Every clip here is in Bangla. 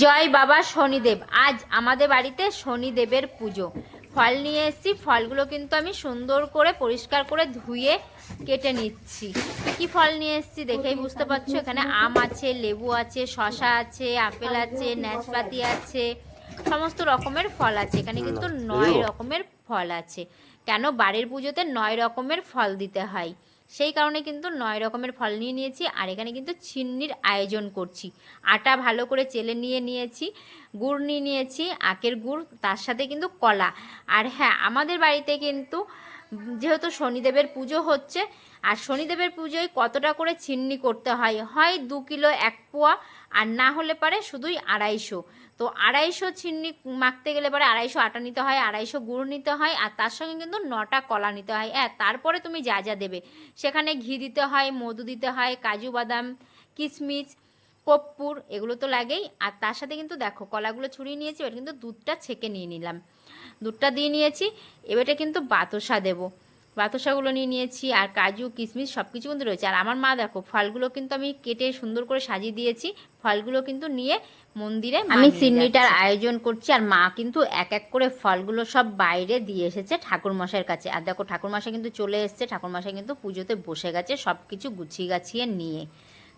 জয় বাবা শনিদেব। আজ আমাদের বাড়িতে শনিদেবের পুজো। ফল নিয়ে এসেছি। ফলগুলো কিন্তু আমি সুন্দর করে পরিষ্কার করে ধুয়ে কেটে নিচ্ছি। কি ফল নিয়ে এসেছি দেখেই বুঝতে পারছ? এখানে আম আছে লেবু আছে শশা আছে আপেল আছে নাশপাতি আছে সমস্ত রকমের ফল আছে। এখানে কিন্তু নয় রকমের ফল আছে। কেন বাড়ির পুজোতে নয় রকমের ফল দিতে হয়? সেই কারণে কিন্তু নয় রকমের ফল নিয়ে নিয়েছি, আর এখানে কিন্তু চিন্নির আয়োজন করছি। আটা ভালো করে চেলে নিয়ে নিয়েছি, গুড় নিয়ে নিয়েছি, আখের গুড়, তার সাথে কিন্তু কলা। আর হ্যাঁ আমাদের বাড়িতে কিন্তু যেহেতু শনিদেবের পুজো হচ্ছে, আর শনিদেবের পুজোয় কতটা করে চিন্নি করতে হয়? হয় দু কিলো এক পোয়া, আর না হলে পারে শুধুই আড়াইশো। তো আড়াইশো চিন্নি মাখতে গেলে পরে আড়াইশো আটা নিতে হয়, আড়াইশো গুড় নিতে হয়, আর তার সঙ্গে কিন্তু নটা কলা নিতে হয়। হ্যাঁ তারপরে তুমি যা যা দেবে। সেখানে ঘি দিতে হয়, মধু দিতে হয়, কাজু বাদাম, কিশমিশ, কর্পূর, এগুলো তো লাগেই। আর তার সাথে কিন্তু দেখো, কলাগুলো ছড়িয়ে নিয়েছি, এবার কিন্তু দুধটা ছেঁকে নিয়ে নিলাম। দুধটা দিয়ে নিয়েছি এবারে কিন্তু বাতাসা দেবো। বাতাসাগুলো নিয়ে নিয়েছি আর কাজু কিশমিশ সব কিছু কিন্তু রয়েছে। আর আমার মা দেখো ফলগুলো কিন্তু আমি কেটে সুন্দর করে সাজিয়ে দিয়েছি। ফলগুলো কিন্তু নিয়ে মন্দিরে আমি সিন্নিটার আয়োজন করছি আর মা কিন্তু এক এক করে ফলগুলো সব বাইরে দিয়ে এসেছে ঠাকুরমশাইয়ের কাছে। আর দেখো ঠাকুরমশাই কিন্তু চলে এসেছে ঠাকুরমশাই কিন্তু পুজোতে বসে গেছে সব কিছু গুছিয়ে গাছিয়ে নিয়ে।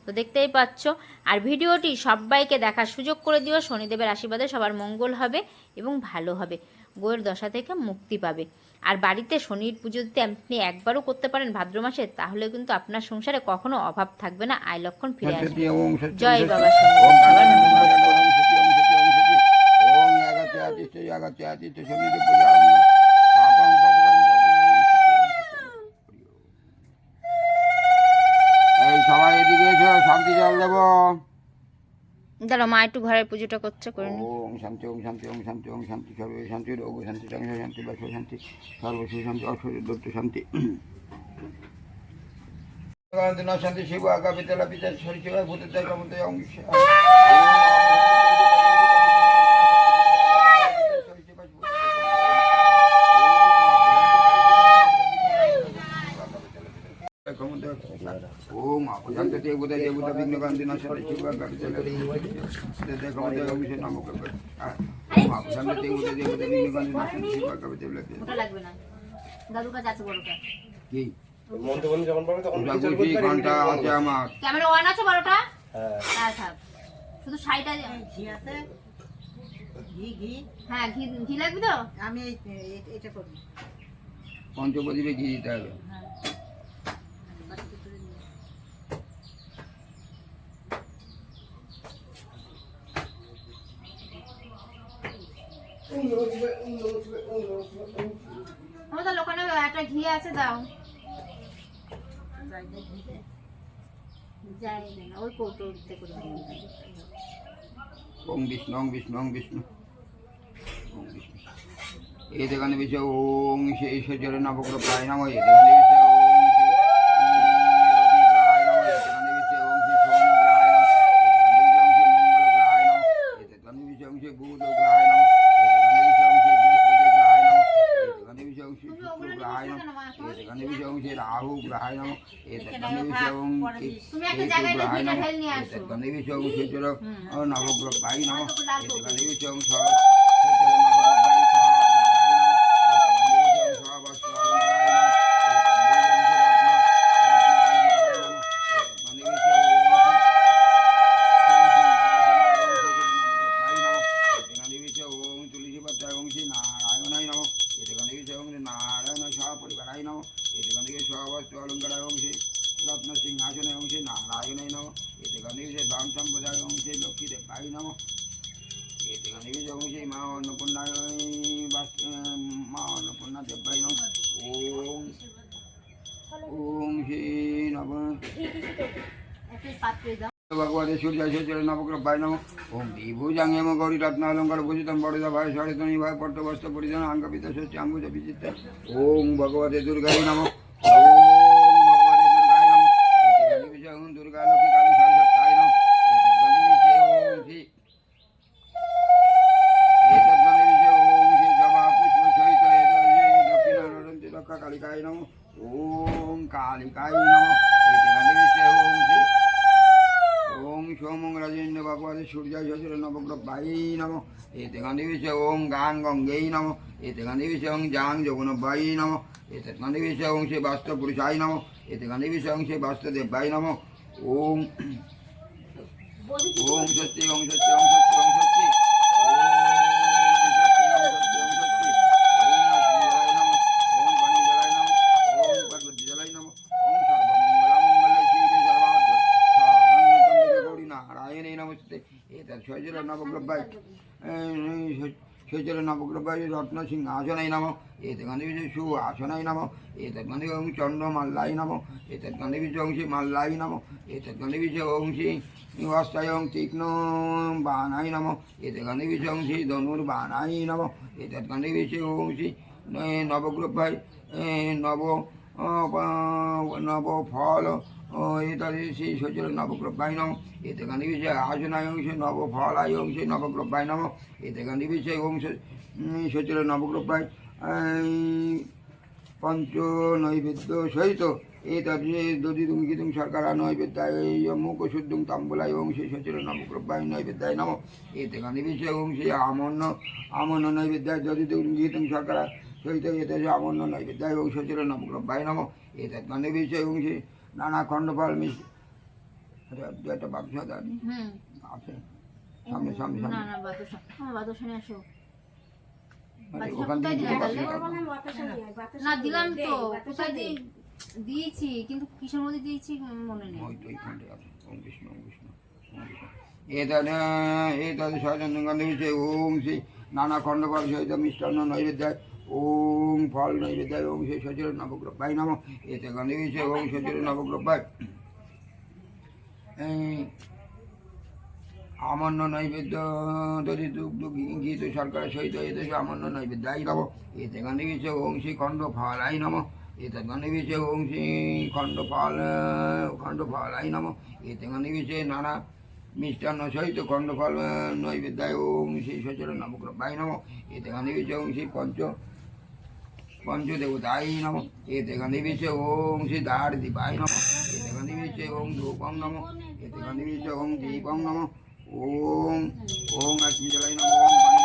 তো দেখতেই পাচ্ছ। আর ভিডিওটি সবাইকে দেখার সুযোগ করে দিও শনিদেবের আশীর্বাদে সবার মঙ্গল হবে এবং ভালো হবে। বইয়ের দশা থেকে মুক্তি পাবে। আর বাড়িতে শনির পুজো যদি আপনি একবারও করতে পারেন ভাদ্র মাসে তাহলে কিন্তু আপনার সংসারে কখনো অভাব থাকবে না। আয় লক্ষণ ফিরে আসবে। ওম সরস্বতী জয় বাবা শনি। দাঁড়াও মা একটু ঘরের পুজোটা করছে করে ওম শান্তি ওম শান্তি ওম শান্তি ওম শান্তি সর্ব শান্তি রোগ শান্তি চাঙ্গ শান্তি বাস শান্তি সর্বশ্রী শান্তি অশ্বর দত্ত শান্তি শান্তি শিব আগা পিতলা পিতা মধ্যে শিবা ওটা লাগবে না। কাছে আছে বড়টা। কি? যখন পাবে তখন বিচার ঘণ্টা আছে আমার। ক্যামেরা আছে বড়টা? হ্যাঁ। হ্যাঁ শুধু শাড়িটা ঘি আছে। ঘি ঘি। হ্যাঁ ঘি ঘি লাগবে তো? আমি এটা করি পঞ্চপদীপে ঘি দিতে হবে। আমাদের দোকানে একটা ঘি আছে, দাও না ওই করে। ওম বিষ্ণু ওম বিষ্ণু ওম বিষ্ণু এই দেখানে বিষয় ওম সে ঈশ্বরের নবগ্রহ প্রায় নাম এই দেখানে বিষয় ওম শ্রী রবি গ্রহায় নমঃ এই দেখানে বিষয় ওম শ্রী সোম গ্রহায় নমঃ এই দেখানে বিষয় ওম শ্রী মঙ্গল গ্রহায় নমঃ এই দেখানে বিষয় ওম শ্রী বুধ গ্রহায় নমঃ এই দেখানে বিষয় ওম শ্রী বৃহস্পতি গ্রহায় নমঃ এই দেখানে বিষয় ওম শ্রী শুক্র গ্রহায় নমঃ এই দেখানে বিষয় ওম শ্রী রাহু গ্রহায় নমঃ এই দেখানে বিষয় ওম শ্রী তুমি একটা কেতু জায়গায় গ্রহায় ঘিটা নমঃ। ঢেল নিয়ে এই আসো দেখানে বিষয় ওম ওম শ্রী নব একটা পাত্রে দাও ভগবতে সূর্য সূর্য নবগ্রহায় নম ওম বিভুজাং হেম গৌরী রত্ন অলঙ্কার ভূষিতম বড়দা ভাই সরিতনী ভাই পট্টবস্ত্র পরিধান অঙ্গপিত ষষ্ঠী অঙ্গুজ বিচিত্র ওম ভগবতে দুর্গায় নম ওম ভগবতে দুর্গায় নম এতে বিষয় ওম দুর্গা লক্ষ্মী কালী সরস্বত্যায় নম এতদ্গন্ধি বিষয় ওম শ্রী এতদ্গন্ধি বিষয় ওম শ্রী জবা পুষ্প সহিত দক্ষিণারন্তি রক্ষা কালিকায় নম ওম কালিকায় নম এতে বিষয় ওম শ্রী ওম সোমং রাজেন্দ্র ভগবতে সূর্যায় শ্বশুর নব নবগ্রবাই নম। এতে গন্ধবিষে ওম গান গঙ্গেই নম। এতে গন্ধবিষে ওম জাং যৌবনবাই নম। এতে গন্ধবিষে ওম শ্রী বাস্ত পুরুষাই সত্যি ওম সত্যি ওম সত্যি। সজল নবগ্রবাই সজল নবগ্রবাই রত্ন সিংহাসনাই নম এত গন্ধবিজ সু, আসনাই নম গন্ধবিজ ওং চন্দ্র মাল্লাই নম এতৎ গন্ধবিজ অংশী মাল্লাই নম এতৎ গন্ধবিজ অংশী নিবাস্তায়ং তীক্ষ্ণ বানাই নম এতে গন্ধবিজ অংশী ধনুর বানাই নম এতৎ গন্ধবিজ অংশী নবগ্রবাই নব নব ফল এতৎ শ্রী সজল নবগ্রবাই নম এতে গন্ধবিজ আসনায় অংশে নব ফলায় অংশে নবগ্রবাই নম এতে গন্ধবিজ অংশ সজল নবগ্রবাই পঞ্চ নৈবেদ্য সহিত এতদ্রে যদি তুমি গীতুং সরকার নৈবেদ্যায় মুখ শুদ্ধং তাম্বুলায় ওং শ্রী সচির নবগ্রবাই নৈবেদ্যায় নম এতে গান্ধী বিষয় ওং শ্রী আমন্য আমন্য নৈবেদ্যায় তুমি গীতুং সরকার সহিত এতে আমন্য নৈবেদ্যায় সচির নবগ্রবাই নম এতে গান্ধী বিষয় ওং শ্রী নানা খণ্ডফল মিশ দু একটা বাক্স আছে। সামনে সামনে সামনে। না মানে দিলাম তো। কোথায় দিয়েছি কিন্তু কিসের মধ্যে দিয়েছি মনে নেই। ওম শ্রী নানা খণ্ডফল সহিত মিষ্টান্ন নৈবেদ্যায় ওম ফল নৈবেদ্যায় ওম শ্রী সচির নবগ্রবাই নম। এতে গন্ধবিষে ওম সচির নবগ্রবাই আমন্য নৈবেদ্য যদি দুগ্ধ গীত সরকারের সহিত এতে আমন্য নৈবেদ্যায় নম। এতে গন্ধবিষে ওম শ্রী খণ্ড ফলাই নম। এতে গন্ধবিষে ওম শ্রী খণ্ড ফল, খণ্ড ফলাই নম। এতে গন্ধবিষে নানা মিষ্টান্ন সহিত খণ্ডফল নৈবেদ্যায় ওম শ্রী সচর নবগ্রবাই নম। এতে গন্ধবিষে ওম শ্রী পঞ্চ পঞ্চদেবতায় নম। এতে গন্ধবিষে ওম শ্রী দ্বার দীপায় নম এতে গন্ধবিষে ওং ধূপং নম। এতে গন্ধবিষে ওং দীপং নম। ওং ওং অগ্নি জলাই নম। ওম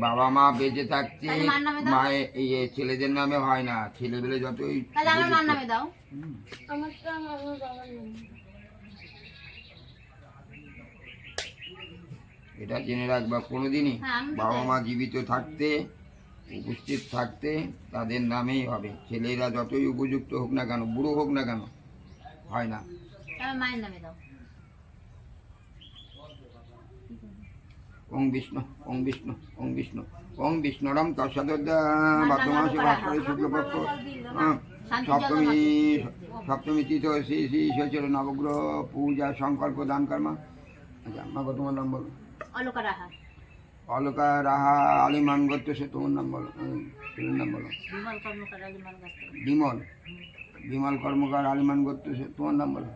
বাবা মা বেঁচে দাও। মায়ের ইয়ে ছেলেদের নামে হয় না ছেলে ছেলেবেলে যতই আমার মার নামে দাও। এটা জেনে রাখবা কোনোদিনই হ্যাঁ, বাবা মা জীবিত থাকতে উপস্থিত থাকতে তাদের নামেই হবে। ছেলেরা যতই উপযুক্ত হোক না কেন বুড়ো হোক না কেন হয় না। মায়ের নামে দাও। ওং বিষ্ণু ওং বিষ্ণু ওং বিষ্ণু ওং বিষ্ণুরম তৎসদা ভাদ্রমাসে ভাস্করে শুক্লপক্ষ। হ্যাঁ, সপ্তমী সপ্তমী তিথ শ্রী শ্রী ঈশ্বর নবগ্রহ পূজা সংকল্প দান কর্মা। আচ্ছা আমাকে তোমার নাম বলো। অলকা রাহা অলকা রাহা আলিমান গোত্র সে তোমার নাম বলো। ছেলের নাম বলো। বিমল বিমল কর্মকার আলিমান গোত্র সে তোমার নাম বলো।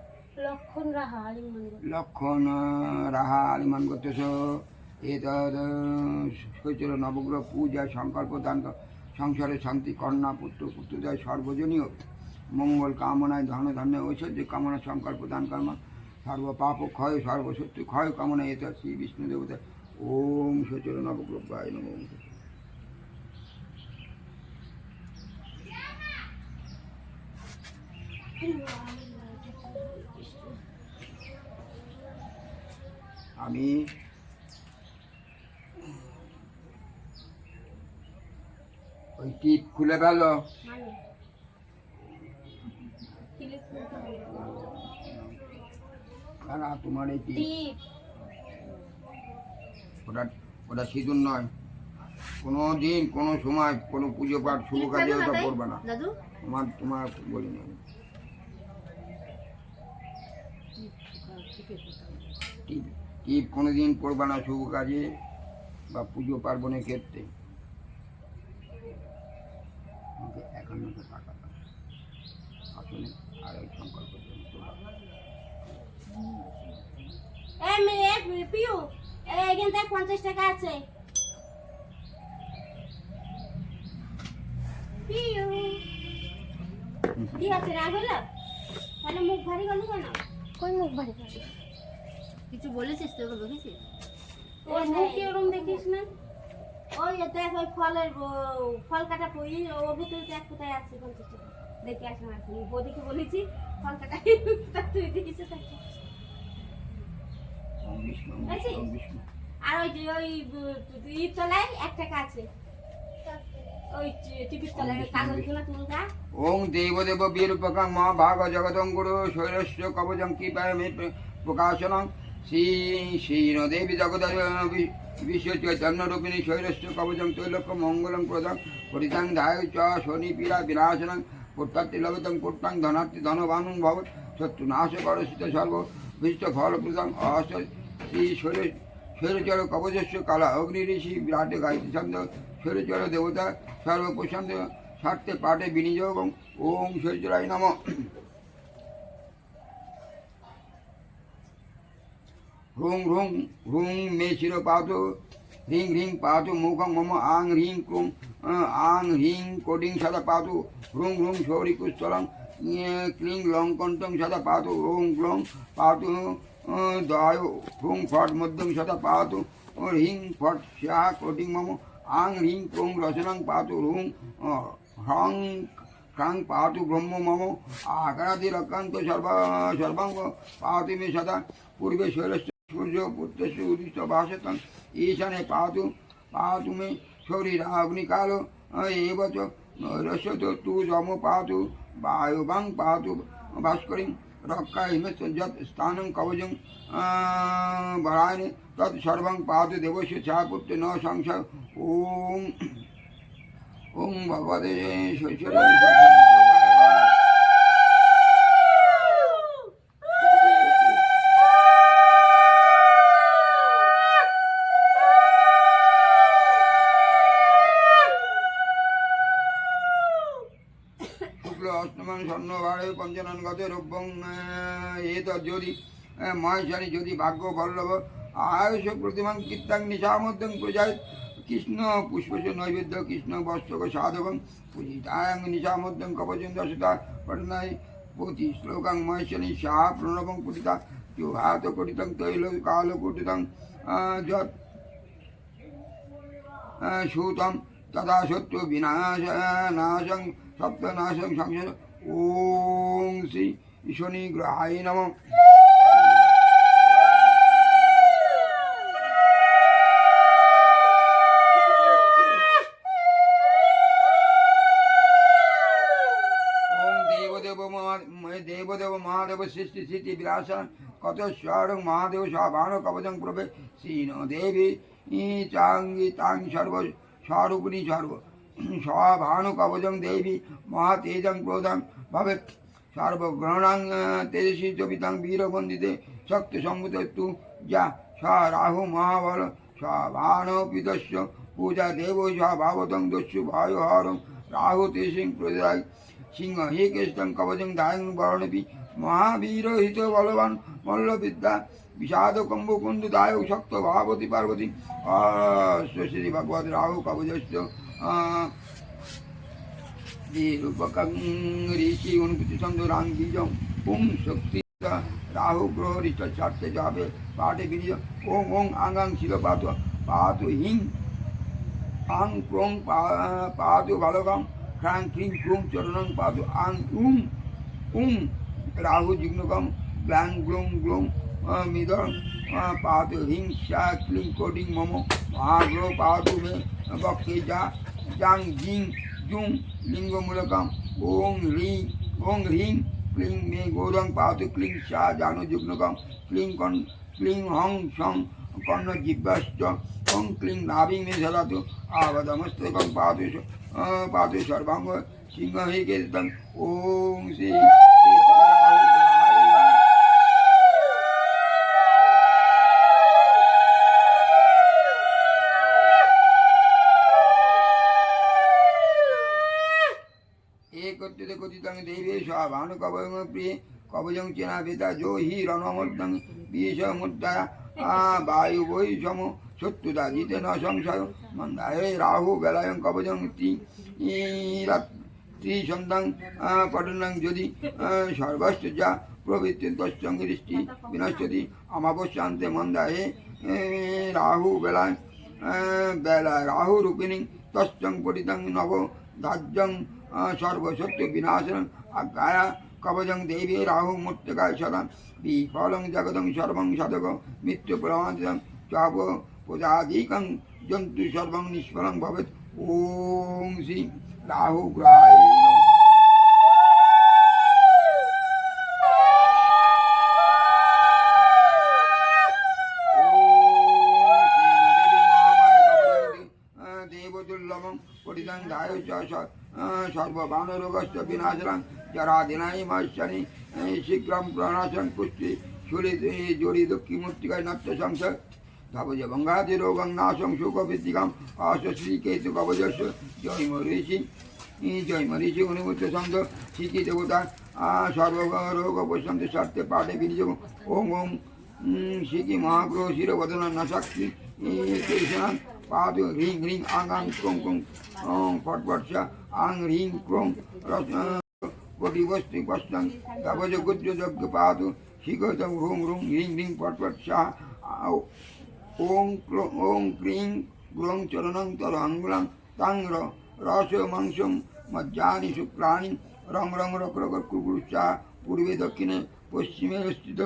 লক্ষণ রাহা আলিমান লক্ষণ রাহা আলিমান গোত্র এতদ শৈচর নবগ্রহ পূজা, সংকল্প, দান, সংসারে শান্তি, কন্যা, পুত্র, পুত্রদয়, সর্বজনীয় মঙ্গল কামনায় ধন, ধন্য ঐশ্বর্য কামনা, সংকল্প, দান, কর্মা, সর্ব পাপ, ক্ষয়, সর্বশত্রু, ক্ষয়, কামনা এত শ্রী বিষ্ণু দেবতা। ওম শৈচর নবগ্রহায় নম। আমি ওই টিপ খুলে গেল না তোমার এই টিপ ওটা ওটা সিঁদুর নয়। কোনো দিন কোনো সময় কোনো পুজো পাঠ শুভ কাজে ওটা করবে না। তোমার তোমার বলিনি আমি টিপ টিপ কোনোদিন করবে না শুভ কাজে বা পুজো পার্বণের ক্ষেত্রে? আমাকে একান্নটা টাকা দাও আসলে আর ওই সংকল্প পিউ এই এখান থেকে পঞ্চাশ টাকা আছে। পিউ কি আছে রাগ হলো? তাহলে মুখ ভারী গেল কেন? কই মুখ ভারী কিছু বলেছিস তোকে দেখেছিস ওর মুখ কি ওরম দেখিস না। ওই দেখ ওই ফলের ফল কাটা পই ওর ভিতরে দেখ কোথায় আছে পঞ্চাশ টাকা। দেখে আসলাম এখন বৌদিকে বলেছি ফল কাটা তুই দেখিস আর ওই যে ওই ঈদ তলায় এক টাকা আছে। ওং দেবদেব বীরূপকং মা ভাগ জগতং গুরু শৈরস্য কবচং কৃপায় প্রকাশনং। শ্রী শ্রীনদেবী জগদ বিশ্ব চৈতন্য রূপিণী শৈরস্য কবচং তৈলক্য মঙ্গলং প্রদং পরিতাং ধায় চ শনি পীড়া বিনাশনং পুত্রার্থী লবিতং পুত্রাং ধনার্থী ধনবানুং ভবত শত্রু নাশ করসিত সর্ব বিষ্ট ফল প্রদং অস শ্রী শৈর শৈরচর কবচস্য কালা অগ্নি ঋষি বিরাট গায়ত্রী ছন্দ শৈরচর দেবতা সর্বপ্রশান্ত স্বার্থে পাঠে বিনিয়োগ ওম শৈরচরায় নম। হুং হুং হুং মে শির পাতু হ্রিং হ্রিং পাতু মুখং মম আং হ্রিং ক্রুং আহ, আং হ্রিং কোডিং সদা পাতু হুং হুং শৌরি কুস্থলং ক্লিং লং কণ্ঠং সদা পাতু ওং ক্লং পাতু আহ, দয় হুং ফট মধ্যং সদা পাতু হ্রিং ফট স্যাহ কোডিং মম আং হ্রিং ক্রুং রচনং পাতু ব্রহ্ম মম আকারাদি রক্ষান্ত সর্ব সর্বাঙ্গ পাতু মে সদা পূর্বে শৈলস্য সূর্য পুত্রস্য উদিত ভাসতং ঈশানে পাতু পাতু মে শরীরাগ্নিকালো এব চ রসত তু যম পাতু বায়ুবাং পাতু ভাস্করিং রক্ষা হিমেশ যৎ স্থানং কবজং বরায়নে তৎ সর্বং পাতু দেবস্য ছাপুত্র ন সংশয় ওম ওম যদি মহেশ্বরী যদি ভাগ্য বল্লভ, আয়ুষ প্রতিমান কীর্তাং নিশামধ্যং প্রজায় কৃষ্ণ পুষ্পস নৈবেদ্য, কৃষ্ণ বস্ত্রক সাধবং পূজিতায়াং নিশামধ্যং কবচন দশতা পটনায় পতি শ্লোকাং মহেশ্বরী শাহ প্রণবং পুটিতা জুহাত কটিতং তৈল কালকুটিতং যৎ সুতম তদা সত্য বিনাশ নাশং, সপ্তনাশং সংসার ওং শ্রী শনি গ্রহায় নম ওং দেবদেব মহা- দেবদেব মহাদেব সৃষ্টি স্থিতি বিরাস কত স্বরং মহাদেব সভান কবচং প্রভে শ্রীন দেবী চাঙ্গি তাং সর্ব কবচং দেবী মহাতেজং ক্রোধং ভবে সর্বগ্রহণাং তেজস্বী চবিতাং বীরবন্দিতে শক্তি সম্ভূত তু যা স রাহু মহাবল। সভান পিতস্য পূজা দেব স্বভাবতং দস্যু বায়ুহরং রাহু তে সিং প্রদায় সিংহ হে কৃষ্ণং কবচং দায়ং বরণপি মহাবীর হিত বলবান মল্লবিদ্যা বিষাদ কম্বকুন্দ দায় শক্ত ভাবতী পার্বতী। শ্রী ভগবত রাহু কবচস্য রূপকং ঋষি অনুভূতি চন্দ্র রাং বীজং ওং শক্তি রাহু গ্রহ ঋষ্ট চারটে যাবে পাঠে বিনিয়োগ ওং ওং আঙ্গাং শিল পাত পাত হিং আং ক্রোং পাতু বালকং খ্রাং ক্রিং ক্রুং চরণং পাতু আং উং উং রাহু জিগ্নকম গ্লাং গ্লুং গ্লুং মিদং পাতু হিং ক্লিং মম মহাগ্রহ পাতু বক্ষে যা জাং জিং জুং লিঙ্গমূলকম ওং হ্রিং ওং হ্রিং ক্লিং মে গৌরং পাতু ক্লিং সা জানু যুগ্নকম ক্লিং কন ক্লিং হং সং কর্ণ জিব্বাশ্চ ওং ক্লিং নাভিং মে সদাতু আবদমস্তকম পাতু পাতু সর্বাঙ্গ সিংহ হে কেতম ওং শ্রী মর্ত্যতে কথিতং দেবে স্বভানু কবয়ং প্রিয়ে কবজং চেনা বেতা জো হি রণমর্দং বিষ মুদ্রা বায়ু বৈ সম শত্রুতা জিতে ন সংশয়। মন্দায় রাহু বেলায়ং কবজং তি ত্রিসন্ধাং পঠনং যদি সর্বস্ব যা প্রবৃত্তি তস্যং দৃষ্টি বিনশ্যতি অমাবস্যান্তে মন্দায়ে রাহু বেলায় বেলা রাহু রূপিণী তস্যং পঠিতং নব দাহ্যং সর্বসত্য বিনাশনং আজ্ঞায়া। কবজং দেবী রাহু মূর্তিকায় সদা বিফলং জগদং সর্বং সাধক মৃত্যু প্রমাদিতং চাপ পদাধিকং জন্তু সর্বং নিষ্ফলং ভবেত ওং শ্রী রাহু গ্রায়। দেবদুর্লভম ধায় সর্ববানরোগস্য বিনাশনং জরাদিনাই মৎস্যানি শীঘ্রম প্রণাশন পুষ্টি সুরি জড়ি দক্ষি মূর্তিকায় নাট্য সংসার কবজ বঙ্গাতি রোগং নাশং সুখ বৃদ্ধিকাম আশ শ্রীকেতু কবজস্য জয় মরিষি জয় মরিষি অনুমূর্ত ছন্দ শিখি দেবতা সর্বরোগ প্রশান্তি স্বার্থে পাঠে বিনিযোগ। ওম ওম শিখি মহাপ্রভু শিরবদন নাশাক্ষী কৃষ্ণান পাদ হ্রিং হ্রিং আং আং ক্রোং ক্রোং ওং ফট ফট সা। আং হ্রিং ক্রোং কোটি বস্তি পশ্চাং কবজ গুজ্জ যজ্ঞ পাদ শিখত হুম রুং হ্রিং হ্রিং ফট সা ওং ওং ক্রিং গ্রোং চরণং তর আঙ্গুলাং তাং রস মাংসং মজ্জানি শুক্রাণি রং রং পূর্বে দক্ষিণে পশ্চিমে স্থিত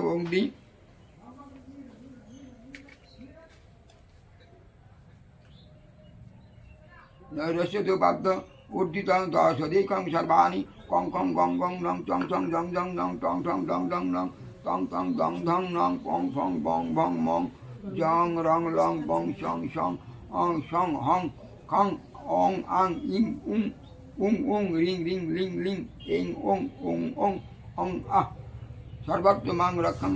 বাদ্য উদ্দিতং দশধিকং সর্বাণি, কং কং গং গং নং চং চং জং জং নং টং টং ডং ডং নং টং টং ডং ধং নং পং ফং বং ভং মং জং রং লং বং সং সং অং সং হং খং অং আং ইং উং উং উং রিং রিং লিং লিং ইং ওং উং ওং অং আহ সর্বত্র মাং রক্ষং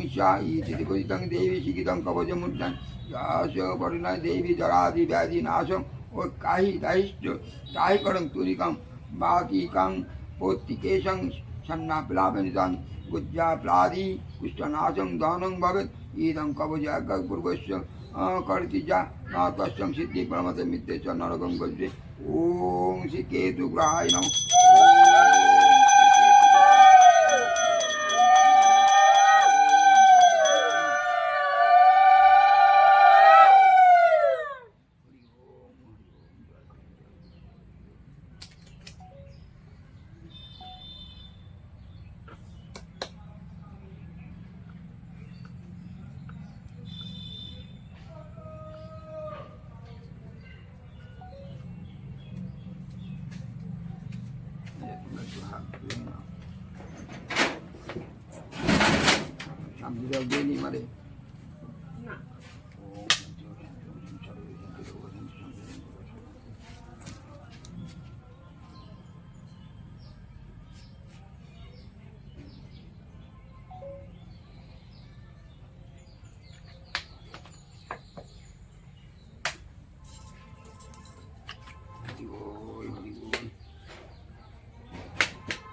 ইতি কথিতং দেবী কবচমুদ্রান যাস পরিণয় দেবী জরাদি ব্যাধি নাশং। ও কাহি দাহিশ্চ তাই করং তুরিকং বাকিকং পৌত্তিকেশং সন্না প্লাবনিতাং গুজ্জা প্লাদি কুষ্ঠনাশং দহনং ভবেত ইদং কবজাগ পূর্বস্য করতি যা না তস্যং সিদ্ধি প্রমতে মিত্রে চ নরকং গজ্জে। ওং শ্রী কেতু গ্রহায় নমঃ। শান্তিরাও দেয়নি মারে।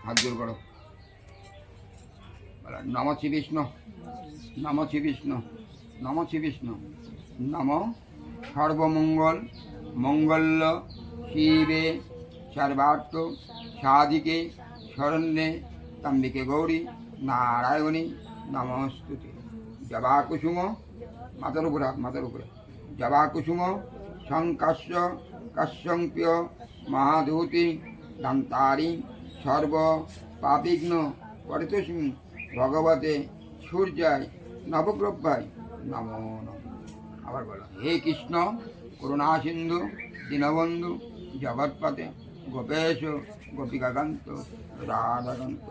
হাত জোর করো। নম শ্রী বিষ্ণু নম শ্রী বিষ্ণু নম শ্রী বিষ্ণু নম সর্বমঙ্গল মঙ্গল্য শিবে সর্বার্থ সাধিকে শরণ্যে তাম্বিকে গৌরী নারায়ণী নমস্তুতে জবা কুসুম মাথার উপরে মাথার উপরে জবা কুসুম সংকাশ্য কাশ্যঙ্ক্য মহাধূতি দান্তারি সর্ব পাপিঘ্ন পরিতস্মি ভগবতে সূর্যায় নবগ্রভায় নমো। আবার বলো। হে কৃষ্ণ করুণা সিন্ধু দীনবন্ধু জগৎপতে গোপেশ গোপিকাকান্ত রাধাকান্ত।